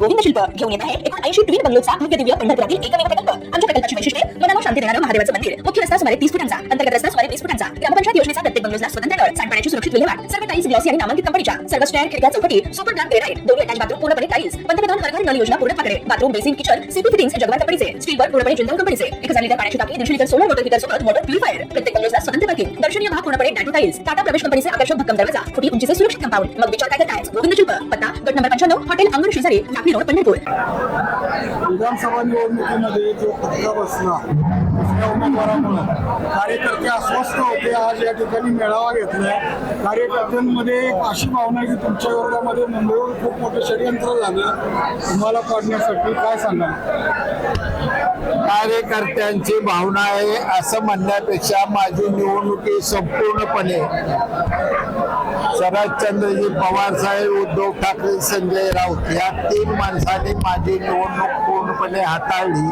गोविंद शिल्प घेऊन येत आहे एकोणऐंशी ट्विन बंगलोचा भव्य दिव्य पंढरपुरातील एकमेव प्रकल्प आमच्या प्रकल्पाची वैशिष्ट्ये मनाला शांती देणारं महादेवाचं मंदिर मुख्य रस्ता सुमारे तीस फुटांचा अंतर्गत रस्ता सुमारे वीस फुटांचा ग्रामपंचायत योजनेचा प्रत्येक बंगलोजला स्वतंत्र नळ सांडपाण्याची सुरक्षित विल्हेवाट सर्व टाईल्स ग्लॉसी आणि नामांकित कंपनीच्या सर्व स्टँड खिडक्या चौकटी सुपर ग्लास ग्रेनाइट दोन्ही अटॅच बाथरूम पूर्णपणे टाईल्स पंतप्रधान घरघर नळ योजना पूर्ण Pakade bathroom basin kitchen CP fittings Jaguar कंपनीचे स्टीलवर पूर्णपणे जिंदाल कंपनीचे एक हजार लिटर पाण्याची टाकी दीडशे लिटर सोलर वॉटर हीटर सोबत वॉटर प्युरिफायर प्रत्येक बंगलोजला स्वतंत्र पार्किंग दर्शनीय भाग पूर्णपणे टॅटू टाईल्स टाटा प्रवेश कंपनीचे आकर्षक भक्कम दरवाजा फुटी उंचीचे सुरक्षित कंपाऊंड मग विचार काय करताय गोविंद शिल्प पत्ता गट नंबर पंच्याण्णव हॉटेल अंगण शेजारी पंढरपूर विधानसभा निवडणुकीमध्ये जो फटका बसला दुसऱ्या उमेदवारामुळे कार्यकर्ते अस्वस्थ होते आज या ठिकाणी मेळावा घेतलाय. कार्यकर्त्यांमध्ये एक अशी भावना की तुमच्या विरोधामध्ये मुंबईवर खूप मोठं षडयंत्र झालं. तुम्हाला पाडण्यासाठी काय सांगाल? कार्यकर्त्यांची भावना आहे असं म्हणण्यापेक्षा माझी निवडणुकी संपूर्णपणे शरदचंद्रजी पवार साहेब उद्धव ठाकरे संजय राऊत या तीन माणसांनी माझी निवडणूक पूर्णपणे हाताळली.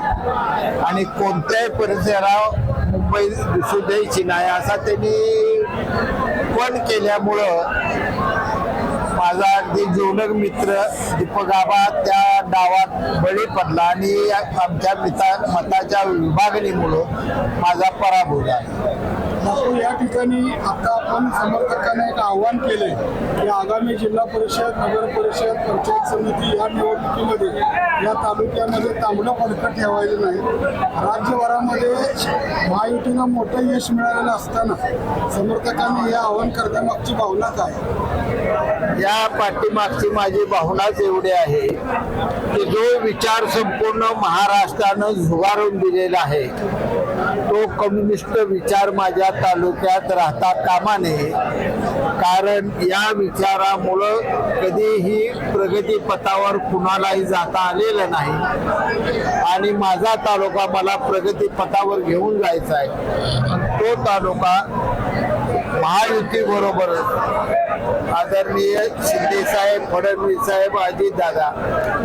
आणि कोणत्याही परिसरात मुंबई दिसू द्यायची नाही असा त्यांनी पण केल्यामुळं माझा अगदी जीवलग मित्र दीपक आबा त्या डावात बळी पडला आणि आमच्या मिता मताच्या विभागणीमुळं माझा पराभव झाला. मात्र या ठिकाणी आता आपण समर्थकांना एक आव्हान केले की आगामी जिल्हा परिषद नगर परिषद पंचायत समिती या निवडणुकीमध्ये या तालुक्यामध्ये तांबडं फडकं ठेवायचं नाही. राज्यभरामध्ये महायुतीला मोठं यश मिळालेलं असताना समर्थकांनी हे आव्हान करण्यामागची भावना काय? या पाठीमागची माझी भावनाच एवढी आहे की जो विचार संपूर्ण महाराष्ट्रानं झुगारून दिलेला आहे तो कम्युनिस्ट विचार माझ्या तालुक्यात राहता कामा नये कारण या विचारामुळं कधीही प्रगतीपथावर कुणालाही जाता आलेलं नाही. आणि माझा तालुका मला प्रगतीपथावर घेऊन जायचा आहे. तो तालुका महायुती बरोबर आदरणीय शिंदे साहेब फडणवीस साहेब अजित दादा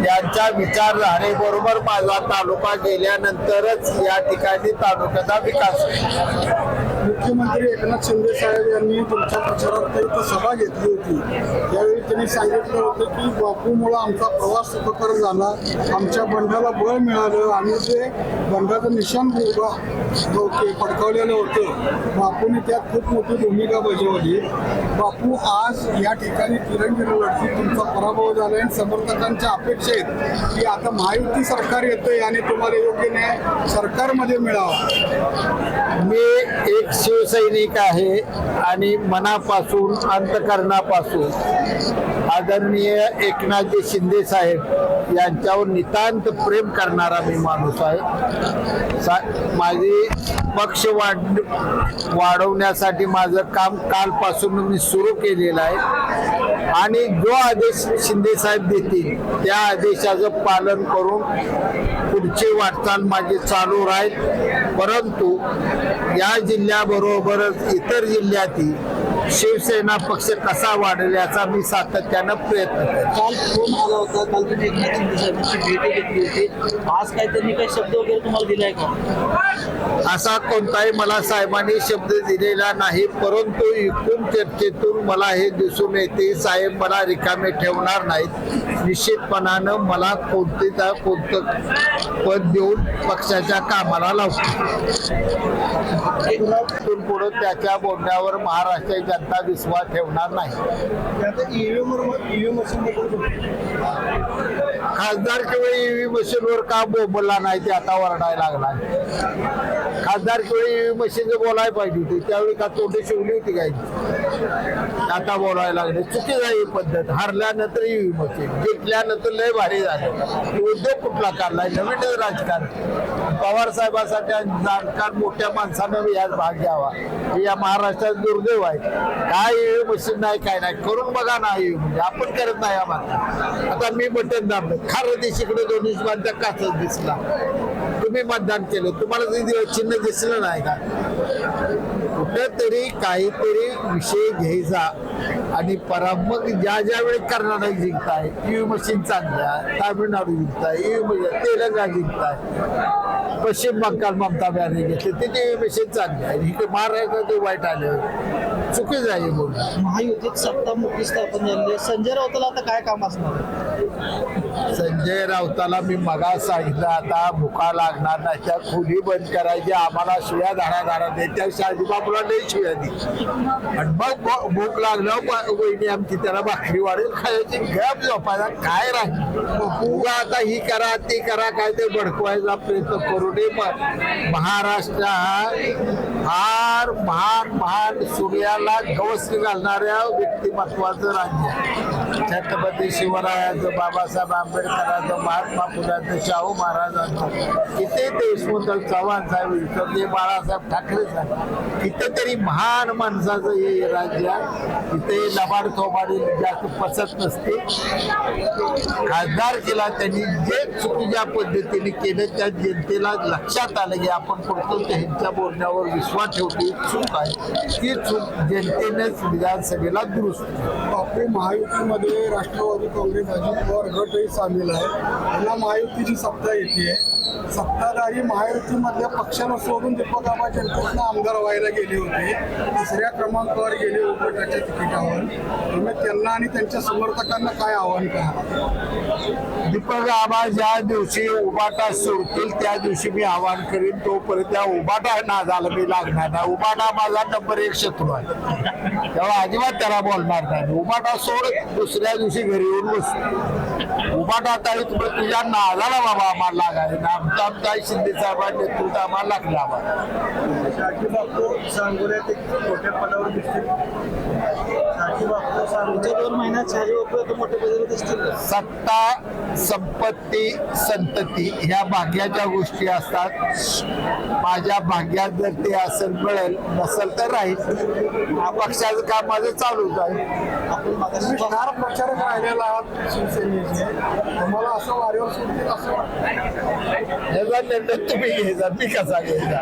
यांच्या विचारधारेबरोबर माझा तालुका गेल्यानंतरच या ठिकाणी तालुक्याचा विकास मुख्यमंत्री एकनाथ शिंदे साहेब यांनी तुमच्या प्रचारात इथं सभा घेतली होती. त्यावेळी त्यांनी सांगितलं होतं की बापूमुळं आमचा प्रवास सुखकर झाला. आमच्या बंडाला बळ मिळालं आणि ते बंडाचं निशाण उभा- फडकावलेलं होतं बापूने त्यात खूप मोठी भूमिका बजावली. बापू आज या ठिकाणी तिरंगी लढतीत तुमचा पराभव झाला आणि समर्थकांच्या अपेक्षा आहेत की आता महायुती सरकार येतंय आणि तुम्हाला योग्य न्याय सरकारमध्ये मिळावा. मी एक शिवसैनिक आहे आणि मनापासून अंतकरणापासून आदरणीय एकनाथजी शिंदे साहेब यांच्यावर नितांत प्रेम करणारा मी माणूस आहे. सा माझी पक्ष वाढ वाढवण्यासाठी माझं काम कालपासून मी सुरू केलेलं आहे. आणि जो आदेश शिंदे साहेब देतील त्या आदेशाचं पालन करून पुढची वाटचाल माझी चालू राहील. परंतु या जिल्ह्याबरोबरच इतर जिल्ह्यातील शिवसेना पक्ष कसा वाढेल याचा मी सातत्यानं प्रयत्न काल फोन आला होता काल तुम्ही एकनाथ शिंदे साहेबांची भेट घेतली होती. आज काय त्यांनी काही शब्द वगैरे तुम्हाला दिलाय का? असा कोणताही मला साहेबांनी शब्द दिलेला नाही परंतु एकूण चर्चेतून मला हे दिसून येते साहेब मला रिकामे ठेवणार नाहीत. निश्चितपणानं मला कोणते कोणतं पद देऊन पक्षाच्या कामाला लावतो. पुढे त्याच्या बोलण्यावर महाराष्ट्राची जनता विश्वास ठेवणार नाही. ईव्हीएम मशीन खासदार किंवा ईव्ही मशीनवर का बोलला नाही ते आता वरडायला लागलाय. खासदार किंवा ईव्ही मशीनचं बोलायला पाहिजे होती. त्यावेळी का तोंडी शिवली होती काय? आता बोलायला लागले. चुकीच आहे ही पद्धत. हरल्यानंतर ईव्ही मशीन जिंकल्यानंतर लय भारी झालं. उद्योग कुठला काढलाय? नवीन राजकारण. पवार साहेबांसाठी जाणकार मोठ्या माणसानं यात भाग घ्यावा. हे या महाराष्ट्रात दुर्दैव आहे. काय ईव्ही मशीन नाही काय नाही. करून बघा ना म्हणजे आपण करत नाही आम्हाला आता मी बटन दाबलं खार देशीकडे दोन्ही बांधता काचच दिसला. तुम्ही मतदान केलं. तुम्हाला चिन्ह दिसलं नाही का? कुठेतरी काहीतरी विषय घ्यायचा आणि परा मग ज्या ज्या वेळी कर्नाटक जिंकताय ईव्ही मशीन चांगल्या तामिळनाडू जिंकताय ईव्ही तेलंगणा जिंकताय. पश्चिम बंगाल ममता बॅनर्जी घेतले. तिथे ईव्ही मशीन चांगली आहे. इकडे महाराष्ट्रात ते वाईट आलं. चुकीच आहे बोल महायुतीत सत्ता मोठी स्थापन झाली आहे. संजय राऊतला आता काय काम असणार संजय राऊताला मी मगा सांगितलं आता भुका लागणार नाही. त्या खुली बंद करायची आम्हाला शिव्या धाडा धाडा दे त्या शाजीबाबूला नाही शिव्या दे आणि मग भूक लागल्यावर वहिनी आमची त्याला भाकरी वाढेल खायची. गप झोपायला काय राहील? उगा आता ही करा ती करा काय ते भडकवायचा प्रयत्न करू नये. म- महाराष्ट्र हा फार महान महान सूर्याला गवस घालणाऱ्या व्यक्तिमत्वाचं राज्य आहे. छत्रपती शिवरायाचं बाबासाहेब आंबेडकरांचं महात्मा फुलांचं शाहू महाराजांचं किती देशमुख चव्हाण साहेब विसरले बाळासाहेब ठाकरे साहेब कितीतरी महान माणसाचं हे राज्य आहे. इथे लबाड थोबाडी जास्त पसत नसते. खासदार केला त्यांनी जे चुकीच्या पद्धतीने केलं त्या जनतेला लक्षात आलं की आपण फक्त त्यांच्या बोलण्यावर विश्वास ठेवतो. चूक आहे. ती चूक जनतेनेच विधानसभेला दुरुस्त केली. बापू महायुतीमध्ये राष्ट्रवादी काँग्रेस अजित पवार गटही सामील आहे. त्यांना महायुतीची सत्ता येते. सत्ताधारी महायुतीमधल्या पक्षाला सोडून दीपक आबा जनतेतनं आमदार व्हायला गेले होते. दुसऱ्या क्रमांकावर गेले उपगटाच्या तिकिटावर. तुम्ही त्यांना आणि त्यांच्या समर्थकांना काय आव्हान करा दीपक आबा ज्या दिवशी उबाटा सोडतील त्या दिवशी मी आवाहन करीन. तोपर्यंत त्या उबाटा नादाला मी लागणार नाही. उबाटा माझा नंबर एक शत्रू आहे. तेव्हा अजिबात त्याला बोलणार नाही. उबाटा सोड दुसऱ्या दिवशी घरी येऊन बस. उबाटा ताई तुझ्या नादाला बाबा आम्हाला लागायला आमचा शिंदे साहेबांनी नेतृत्व आम्हाला लागला आम्हाला. सांगोल्यात एक मोठ्या पदावर दिसतील. सत्ता संपत्ती संतती ह्या भाग्याच्या गोष्टी असतात. माझ्या भाग्यात जर ते असेल मिळेल नसेल तर राहील. हा पक्षाचं काम माझं चालूच आहे. स्टार प्रचारक राहिलेला आहात शिवसेनेचे. तुम्हाला असं वाऱ्यावर सोडतील असं वाटतं. याचा निर्णय तुम्ही घ्यायचा मी कसा घ्यायचा?